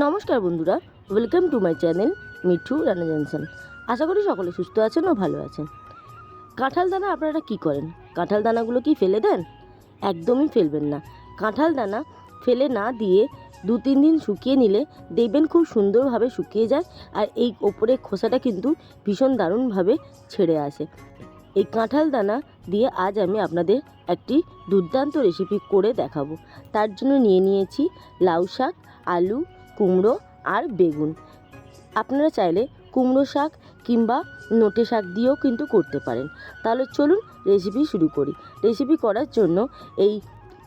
নমস্কার বন্ধুরা welcome to my channel Mithu Rana Johnson. আশা করি সকলে সুস্থ আছেন ও ভালো আছেন। কাঁঠাল দানা আপনারা কি করেন? কাঁঠাল দানাগুলো কি ফেলে দেন? একদমই ফেলবেন না। কাঁঠাল দানা ফেলে না দিয়ে দু তিন দিন শুকিয়ে নিলে দেখবেন খুব সুন্দরভাবে শুকিয়ে যায় আর এই ওপরে খোসাটা কিন্তু ভীষণ দারুণভাবে ছেড়ে আসে। এই কাঁঠাল দানা দিয়ে আজ আমি আপনাদের একটি দুর্দান্ত রেসিপি করে দেখাবো। তার জন্য নিয়ে নিয়েছি লাউ শাক, আলু কুমড়ো আর বেগুন। আপনারা চাইলে কুমড়ো শাক কিংবা নোটে শাক দিয়েও কিন্তু করতে পারেন। তাহলে চলুন রেসিপি শুরু করি। রেসিপি করার জন্য এই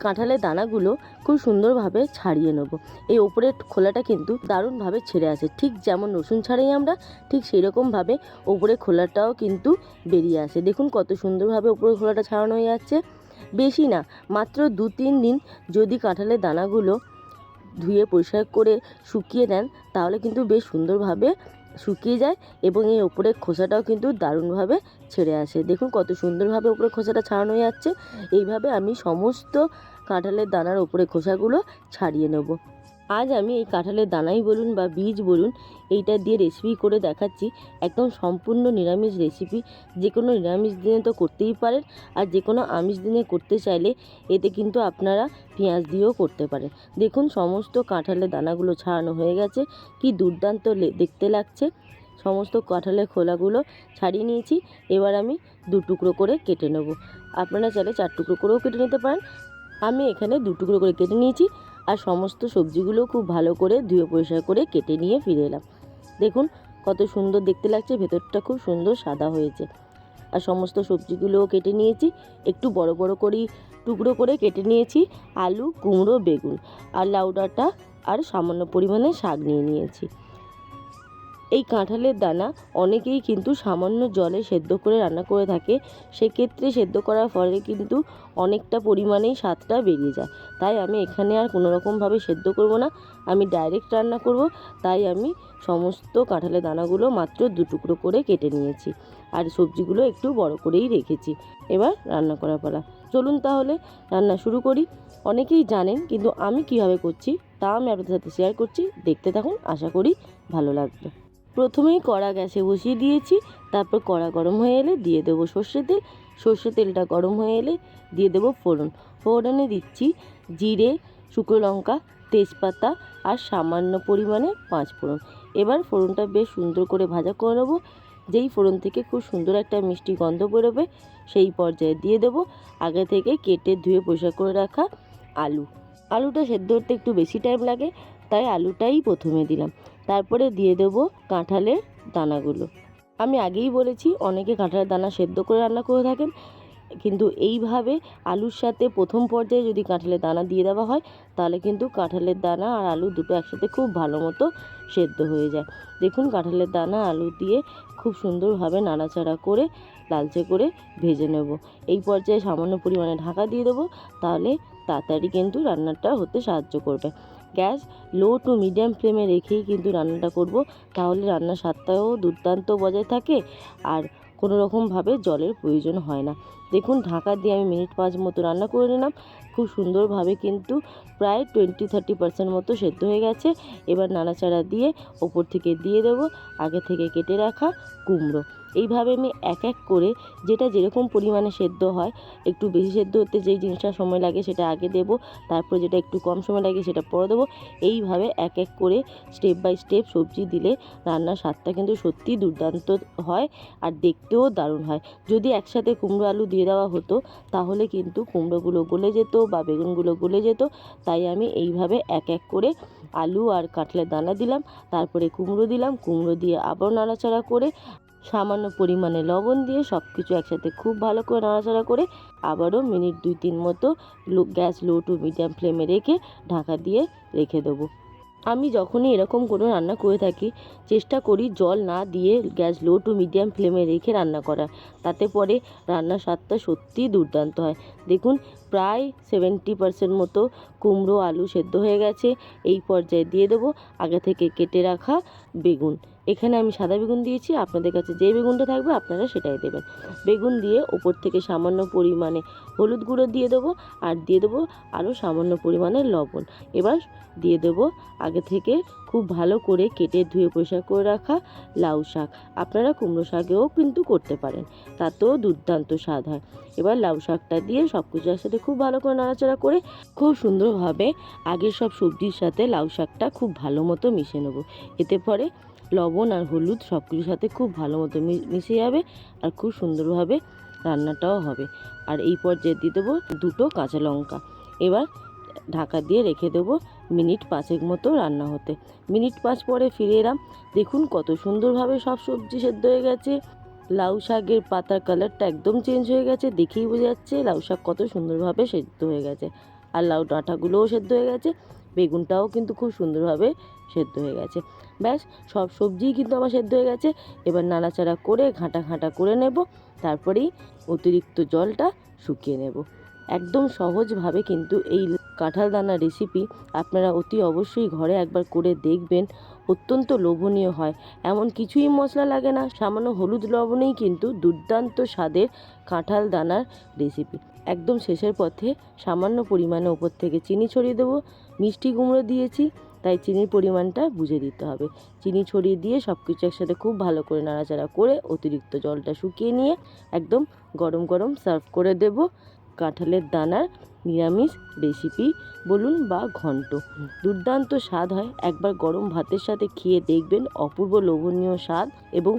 কাঁঠালের দানাগুলো খুব সুন্দরভাবে ছাড়িয়ে নেব। এই ওপরের খোলাটা কিন্তু দারুণভাবে ছেড়ে আসে ঠিক যেমন রসুন ছাড়াই আমরা, ঠিক সেই রকমভাবে ওপরে খোলাটাও কিন্তু বেরিয়ে আসে। দেখুন কত সুন্দরভাবে ওপরের খোলাটা ছাড়ানো হয়ে যাচ্ছে। বেশি না, মাত্র দু তিন দিন যদি কাঁঠালের দানাগুলো ধুয়ে পরিষ্কার করে শুকিয়ে নেন, তাহলে কিন্তু বেশ সুন্দরভাবে শুকিয়ে যায় এবং এই ওপরে খোসাটাও কিন্তু দারুণভাবে ছেড়ে আসে। দেখুন কত সুন্দরভাবে ওপরে খোসাটা ছাড়ানো যাচ্ছে। এইভাবে আমি সমস্ত কাঁঠালের দানার ওপরে খোসাগুলো ছাড়িয়ে নেব। আজ আমি এই কাঁঠালের দানাই বলুন বা বীজ বলুন, এইটা দিয়ে রেসিপি করে দেখাচ্ছি। একদম সম্পূর্ণ নিরামিষ রেসিপি যে কোনো নিরামিষ দিনে তো করতেই পারেন, আর যে কোনো আমিষ দিনে করতে চাইলে এতে কিন্তু আপনারা পেঁয়াজ দিয়েও করতে পারেন। দেখুন সমস্ত কাঁঠালের দানাগুলো ছাড়ানো হয়ে গেছে। কি দুর্দান্ত দেখতে লাগছে। সমস্ত কাঁঠালের খোলাগুলো ছাড়িয়ে নিয়েছি। এবার আমি দু টুকরো করে কেটে নেব। আপনারা চাইলে চার টুকরো করেও কেটে নিতে পারেন। আমি এখানে দু টুকরো করে কেটে নিয়েছি। আর সমস্ত সবজিগুলো খুব ভালো করে ধুয়ে পরিষ্কার করে কেটে নিয়ে ফিরে এলাম। দেখুন, কত সুন্দর দেখতে লাগছে, ভেতরটা খুব সুন্দর সাদা হয়েছে। আর সমস্ত সবজিগুলোও কেটে নিয়েছি, একটু বড় বড় করেই টুকরো করে কেটে নিয়েছি, আলু, কুমড়ো, বেগুন। আর লাউ ডাঁটা আর সামান্য পরিমাণে শাক নিয়ে নিয়েছি। এই কাঁঠালের দানা অনেকেই কিন্তু সামান্য জলে সেদ্ধ করে রান্না করে থাকে। সেক্ষেত্রে সেদ্ধ করার ফলে কিন্তু অনেকটা পরিমাণেই স্বাদটা বেরিয়ে যায়। তাই আমি এখানে আর কোনো রকমভাবে সেদ্ধ করব না। আমি ডাইরেক্ট রান্না করব। তাই আমি সমস্ত কাঁঠালের দানাগুলো মাত্র দু টুকরো করে কেটে নিয়েছি। আর সবজিগুলো একটু বড় করেই রেখেছি। এবার রান্না করা পালা। চলুন তাহলে রান্না শুরু করি। অনেকেই জানেন কিন্তু আমি কীভাবে করছি তা আমি আপনাদের সাথে শেয়ার করছি। দেখতে থাকুন, আশা করি ভালো লাগবে। প্রথমেই কড়া গ্যাসে বসিয়ে দিয়েছি, তারপর কড়া গরম হয়ে এলে দিয়ে দেবো সর্ষের তেল। সর্ষের তেলটা গরম হয়ে এলে দিয়ে দেবো ফোড়ন। ফোড়নে দিচ্ছি জিরে, শুকনো লঙ্কা, তেজপাতা আর সামান্য পরিমাণে পাঁচ ফোড়ন। এবার ফোড়নটা বেশ সুন্দর করে ভাজা করে নেব। যেই ফোড়ন থেকে খুব সুন্দর একটা মিষ্টি গন্ধ বেরোবে, সেই পর্যায়ে দিয়ে দেবো আগে থেকে কেটে ধুয়ে পরিষ্কার করে রাখা আলু। আলুটা সেদ্ধ করতে একটু বেশি টাইম লাগে, তাই আলুটাই প্রথমে দিলাম। তারপরে দিয়ে দেবো কাঁঠালের দানাগুলো। আমি আগেই বলেছি, অনেকে কাঁঠালের দানা সেদ্ধ করে রান্না করে থাকেন, কিন্তু এইভাবে আলুর সাথে প্রথম পর্যায়ে যদি কাঁঠালের দানা দিয়ে দেওয়া হয়, তাহলে কিন্তু কাঁঠালের দানা আর আলু দুটো একসাথে খুব ভালো মতো সেদ্ধ হয়ে যায়। দেখুন, কাঁঠালের দানা, আলু দিয়ে খুব সুন্দরভাবে নাড়াচাড়া করে, লালচে করে ভেজে নেব। এই পর্যায়ে সামান্য পরিমাণে ঢাকা দিয়ে দেবো, তাহলে তাড়াতাড়ি কিন্তু রান্নাটা হতে সাহায্য করবে। গ্যাস, লো টু মিডিয়াম ফ্লেমে রেখেই কিন্তু রান্নাটা করব। তাহলে রান্নার স্বাদটাও দুর্দান্ত বজায় থাকে আর কোনো রকমভাবে জলের প্রয়োজন হয় না। দেখুন, ঢাকা দিয়ে আমি মিনিট পাঁচ মতো রান্না করে নিলাম। খুব সুন্দরভাবে কিন্তু প্রায় টোয়েন্টি থার্টি পার্সেন্ট মতো সেদ্ধ হয়ে গেছে। এবার নাড়াচাড়া দিয়ে ওপর থেকে দিয়ে দেবো। আগে থেকে কেটে রাখা কুমড়ো। এইভাবে আমি এক এক করে যেটা যেরকম পরিমাণে সেদ্ধ হয়, একটু বেশি সেদ্ধ হতে যেই জিনিসটা সময় লাগে সেটা আগে দেবো, তারপর যেটা একটু কম সময় লাগে সেটা পরে দেবো। এইভাবে এক এক করে স্টেপ বাই স্টেপ সবজি দিলে রান্নার স্বাদটা কিন্তু সত্যিই দুর্দান্ত হয় আর দেখতেও দারুণ হয়। যদি একসাথে কুমড়ো আলু দিয়ে দেওয়া হতো, তাহলে কিন্তু কুমড়োগুলো গলে যেত বা বেগুনগুলো গলে যেত। তাই আমি এইভাবে এক এক করে আলু আর কাঁঠালের দানা দিলাম, তারপরে কুমড়ো দিলাম, কুমড়ো দিয়ে আবার নাড়াচাড়া করে সামান্য পরিমাণে লবণ দিয়ে সব কিছু একসাথে খুব ভালো করে নাড়াচাড়া করে আবারও মিনিট দুই তিন মতো গ্যাস লো টু মিডিয়াম ফ্লেমে রেখে ঢাকা দিয়ে রেখে দেবো। আমি যখনই এরকম কোনো রান্না করে থাকি, চেষ্টা করি জল না দিয়ে গ্যাস লো টু মিডিয়াম ফ্লেমে রেখে রান্না করা তাতে পরে রান্নার স্বাদটা সত্যিই দুর্দান্ত হয়। দেখুন প্রায় সেভেন্টি পার্সেন্ট মতো কুমড়ো, আলু সেদ্ধ হয়ে গেছে। এই পর্যায়ে দিয়ে দেবো আগে থেকে কেটে রাখা বেগুন। এখানে আমি সাদা বেগুন দিয়েছি, আপনাদের কাছে যে বেগুনটা থাকবে আপনারা সেটাই দেবেন। বেগুন দিয়ে ওপর থেকে সামান্য পরিমাণে হলুদ গুঁড়ো দিয়ে দেবো আর দিয়ে দেবো আরও সামান্য পরিমাণে লবণ। এবার দিয়ে দেবো আগে থেকে খুব ভালো করে কেটে ধুয়ে পরিষ্কার করে রাখা লাউ শাক। আপনারা কুমড়ো শাকেও কিন্তু করতে পারেন, তাতেও দুর্দান্ত স্বাদ হয়। এবার লাউ শাকটা দিয়ে সব কিছু একসাথে খুব ভালো করে নাড়াচাড়া করে খুব সুন্দরভাবে আগের সব সবজির সাথে লাউ শাকটা খুব ভালো মতো মিশে নেব। এতে পরে লবণ আর হলুদ সব কিছুর সাথে খুব ভালো মতো মিশে যাবে আর খুব সুন্দরভাবে রান্নাটাও হবে। আর এই পর্যায়ে দিয়ে দেবো দুটো কাঁচা লঙ্কা। এবার ঢাকা দিয়ে রেখে দেবো মিনিট পাঁচেক মতো রান্না হতে। মিনিট পাঁচ পরে ফিরে এলাম। দেখুন কত সুন্দরভাবে সব সবজি সেদ্ধ হয়ে গেছে। লাউ শাকের পাতার কালারটা একদম চেঞ্জ হয়ে গেছে, দেখেই বোঝা যাচ্ছে লাউ শাক কত সুন্দরভাবে সেদ্ধ হয়ে গেছে। আর লাউ ডাঁটাগুলোও সেদ্ধ হয়ে গেছে, বেগুনটাও কিন্তু খুব সুন্দরভাবে সেদ্ধ হয়ে গেছে। ব্যাস, সব সবজিই কিন্তু আমার সেদ্ধ হয়ে গেছে। এবার নাড়াচাড়া করে ঘাঁটা ঘাঁটা করে নেব, তারপরেই অতিরিক্ত জলটা শুকিয়ে নেব। একদম সহজভাবে কিন্তু এই কাঁঠাল দানা রেসিপি আপনারা অতি অবশ্যই ঘরে একবার করে দেখবেন। অত্যন্ত লোভনীয় হয়। এমন কিছুই মশলা লাগে না, সামান্য হলুদ লবণেই কিন্তু দুর্দান্ত স্বাদের কাঁঠাল দানার রেসিপি একদম শেষের পথে সামান্য পরিমাণে ওপর থেকে চিনি ছড়িয়ে দেবো। মিষ্টি কুমড়ো দিয়েছি, তাই চিনির পরিমাণটা বুঝে দিতে হবে। চিনি ছড়িয়ে দিয়ে সব কিছু একসাথে খুব ভালো করে নাড়াচাড়া করে অতিরিক্ত জলটা শুকিয়ে নিয়ে একদম গরম গরম সার্ভ করে দেব। কাঁঠালের দানার নিরামিষ রেসিপি বলুন বা ঘন্ট। দুর্দান্ত স্বাদ হয়। একবার গরম ভাতের সাথে খেয়ে দেখবেন অপূর্ব লোভনীয় স্বাদ এবং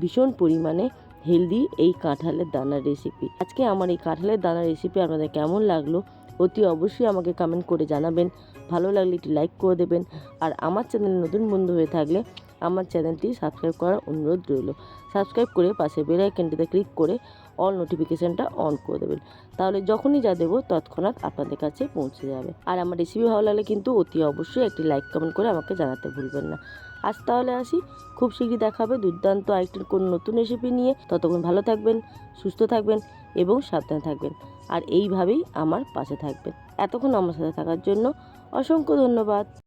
ভীষণ পরিমাণে হেলদি এই কাঁঠালের দানার রেসিপি আজকে আমার এই কাঁঠালের দানার রেসিপি আপনাদের কেমন লাগল অতি অবশ্যই আমাকে কমেন্ট করে জানাবেন। ভালো লাগলে একটি লাইক করে দেবেন। আর আমার চ্যানেল নতুন বন্ধু হয়ে থাকলে আমার চ্যানেলটি সাবস্ক্রাইব করার অনুরোধ রইল। সাবস্ক্রাইব করে পাশে বেল আইকনটিতে ক্লিক করে অল নোটিফিকেশানটা অন করে দেবেন। তাহলে যখনই যা দেবো তৎক্ষণাৎ আপনাদের কাছে পৌঁছে যাবে। আর আমার রেসিপি ভালো লাগলে কিন্তু অতি অবশ্যই একটি লাইক কমেন্ট করে আমাকে জানাতে ভুলবেন না। আজ তাহলে আসি। খুব শীঘ্রই দেখাবে দুর্দান্ত আরেকটি কোনো নতুন রেসিপি নিয়ে। ততক্ষণ ভালো থাকবেন, সুস্থ থাকবেন এবং সাবধানে থাকবেন। আর এইভাবেই আমার পাশে থাকবেন। এতক্ষণ আমার সাথে থাকার জন্য অসংখ্য ধন্যবাদ।